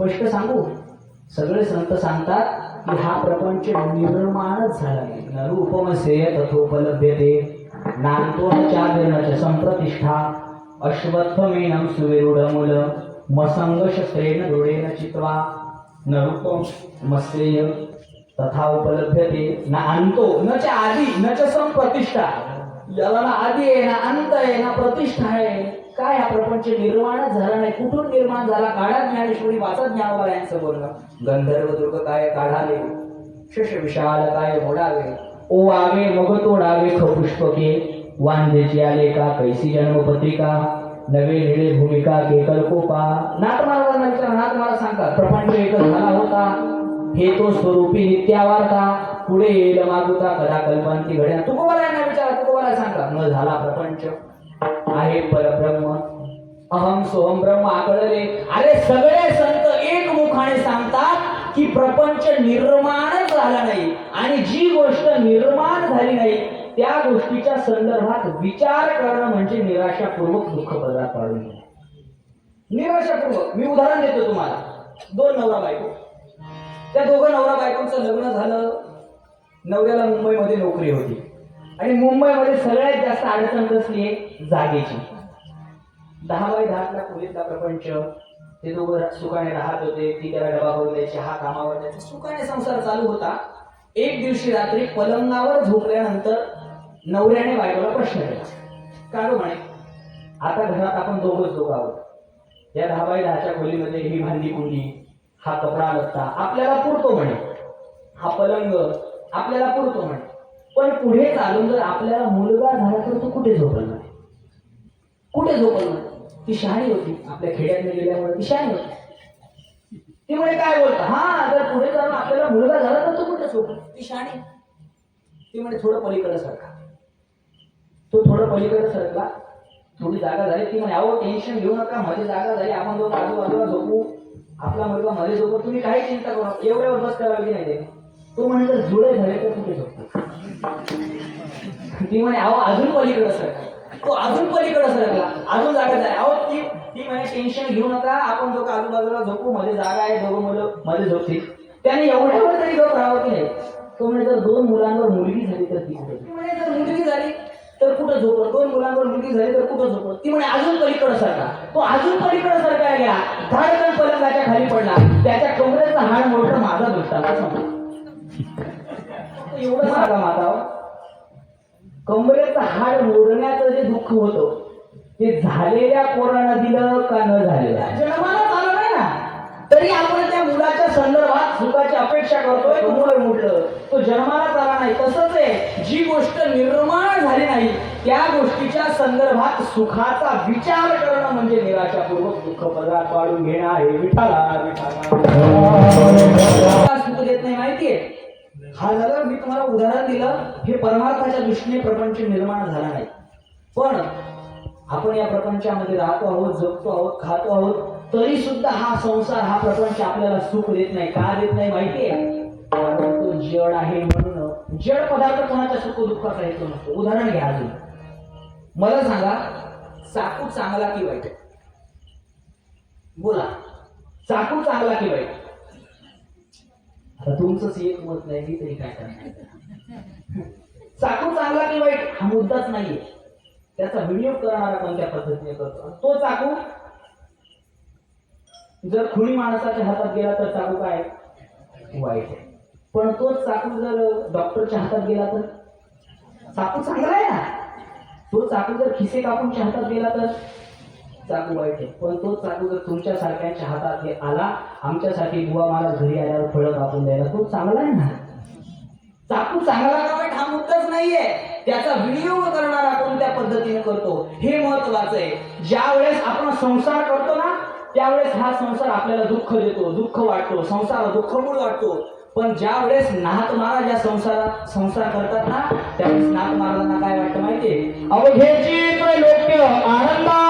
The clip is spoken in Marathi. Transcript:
स्पष्ट सांगू? सगळे संत सांगतात की हा प्रपंच निर्माणच झाला नाही. न रूपमसे तथोपलभ्यते. नांतो न चादरच संप्रतिष्ठा. अश्वत्थमेनं सुविरूढमूल. मसंग शस्त्रेण दृढेन चित्वा. न रूपम मस्येय तथा उपलभ्यते. न अंतो न च आदी न च संप्रतिष्ठा. याला ना आदी आहे ना अंत आहे ना प्रतिष्ठा आहे. काय हा प्रपंच निर्माणच झाला नाही? कुठून निर्माण झाला? काढा ज्ञानेश्वरी वाचा ज्ञानोबा यांचं बोलणं. गंधर्व दुर्ग काय काढावे? शश विशाल काय मोडावे? ओ आवे मग तोडावे खपुष्पके वांझेची आले का कैसी जन्मपत्रिका. नवे निळे भूमिका के कल्पोपा नाथ महाराजांना विचारा नाथ सांगतात प्रपंच एकच झाला होता. हे तो स्वरूपी नित्यावार्ता. पुढे येईल मागुता कदा कल्पांती घड्या तुकोबाला यांना विचारा तुकोबाला सांगा न झाला प्रपंच. आहे परब्रह्म. अहम सोहम ब्रह्म आकळले अरे सगळे संत एक मुखाने सांगतात की प्रपंच निर्माणच झाला नाही आणि जी गोष्ट निर्माण झाली नाही त्या गोष्टीच्या संदर्भात विचार करणं म्हणजे निराशापूर्वक दुःख पदार्थ पाडून निराशापूर्वक. मी उदाहरण देतो तुम्हाला. दोन नवरा बायको. त्या दोघं नवरा बायकोंचं लग्न झालं. नवऱ्याला मुंबईमध्ये नोकरी होती. आणि मुंबईमध्ये सगळ्यात जास्त अडचण कसली आहे जागेची. दहा बाय दहातला खोलीतला प्रपंच. ते दोघं सुखाने राहत होते. ती त्याला डबा करून द्यायची. हा कामावर द्यायचा सुखाने संसार चालू होता. एक दिवशी रात्री पलंगावर झोपल्यानंतर नवऱ्याने बायकोला प्रश्न केला. का म्हणे आता घरात आपण दोघंच दोघं आहोत. या दहा बाय दहाच्या खोलीमध्ये ही भांडी कुंडी हा कपडा लत्ता आपल्याला पुरतो म्हणे. हा पलंग आपल्याला पुरतो म्हणे. पण पुढे चालून जर आपल्याला मुलगा झाला तर तो कुठे झोपणार? कुठे झोपणार? ती शहाणी होती. आपल्या खेड्यात गेल्यामुळे ती शहाणी होती. ती म्हणे काय बोलतो? हा जर पुढे जाऊन आपल्याला मुलगा झाला तर तो कुठे झोपणार? ती शहाणी. ती म्हणे थोडं पलीकडे सरका. तो थोडं पलीकडे सरकला. थोडी जागा झाली. ती म्हणे अहो टेन्शन घेऊ नका. मध्ये जागा झाली. आपण दोन आजूबाजूला झोपू. आपला मुलगा मध्ये झोपू. तुम्ही काही चिंता करू एवढ्यावर बस करावी नाही तो म्हणे जर जुळे झाले तर कुठे झोपतो ती म्हणे अहो अजून पलीकडे सरकार तो अजून पलीकडे सरकला. अजून जागा जाय अहो ती ती म्हणे टेन्शन घेऊ नका. आपण जो आजूबाजूला झोपू. मध्ये जागा आहे. दोघं मुलं मध्ये झोपतील. त्याने एवढ्यावर तरी गप राहावं की नाही? तो म्हणे जर दोन मुलांवर मुलगी झाली तर ती म्हणे जर मुलगी झाली तर कुठं झोपत? दोन मुलांवर मुलगी झाली तर कुठं झोपत? ती म्हणे अजून पलीकडं सरका. तो अजून पलीकडं सरकाय गेला. धाडकन पलंगाच्या खाली पडला. त्याच्या कमरेचा हाड मोठं माझा दुसरा एवढं सांगा माझा कमरेचं हाड मोडण्याचं जे दुःख होतं ते झालेल्या पोरानं दिलं का न झालेल्या? जन्माला नाही ना? तरी आपण त्या मुलाच्या संदर्भात सुखाची अपेक्षा करतोय तो मुलं मोडलं. तो जन्माला आला नाही. तसंच आहे जी गोष्ट निर्माण झाली नाही त्या गोष्टीच्या संदर्भात सुखाचा विचार करणं म्हणजे निराशापूर्वक दुःख पदार्थ वाढून घेणं आहे. विठाला विठाला. सुख देत नाही माहितीये? हा झालं मी तुम्हाला उदाहरण दिलं हे परमार्थाच्या दृष्टीने प्रपंच निर्माण झाला नाही. पण आपण या प्रपंचामध्ये राहतो आहोत जगतो आहोत खातो आहोत तरी सुद्धा हा संसार हा प्रपंच आपल्याला सुख देत नाही का देत नाही माहितीये? आहे तो जड आहे म्हणून जड पदार्थ कोणाच्या सुख दुःखाचा हेतू नसतो. उदाहरण घ्या अजून. मला सांगा चाकू चांगला की वाईट? बोला. चाकू चांगला की वाईट? आता तुमचंच एक मत नाही मी तरी काय करणार? चाकू चांगला की वाईट? हा मुद्दाच नाहीये. त्याचा विनियोग करणारा कोणत्या पद्धतीने करतो? तो चाकू जर खुणी माणसाच्या हातात गेला तर चाकू काय? वाईट आहे. पण तोच चाकू जर डॉक्टरच्या हातात गेला तर? चाकू चांगला आहे ना. तो चाकू जर खिसे कापूनच्या हातात गेला तर? चाकू वाईट पण तो चाकू जर तुमच्या सारख्यांच्या हातात आला आमच्यासाठी बुवा मला घरी आल्यावर फळं कापून द्यायला तो चांगला आहे ना. चाकू चांगला का वाईट हा मुद्दाच नाहीये. त्याचा विनियोग करणारा कोणत्या पद्धतीने करतो. हे महत्वाचं आहे. ज्या वेळेस आपण संसार करतो ना त्यावेळेस हा संसार आपल्याला दुःख देतो दुःख वाटतो संसार दुःखमूळ वाटतो. पण ज्या वेळेस नाथ महाराज या संसारात संसार करतात ना त्यावेळेस नाथ महाराजांना काय वाटतं माहितीये? अवघेची लोक आनंदा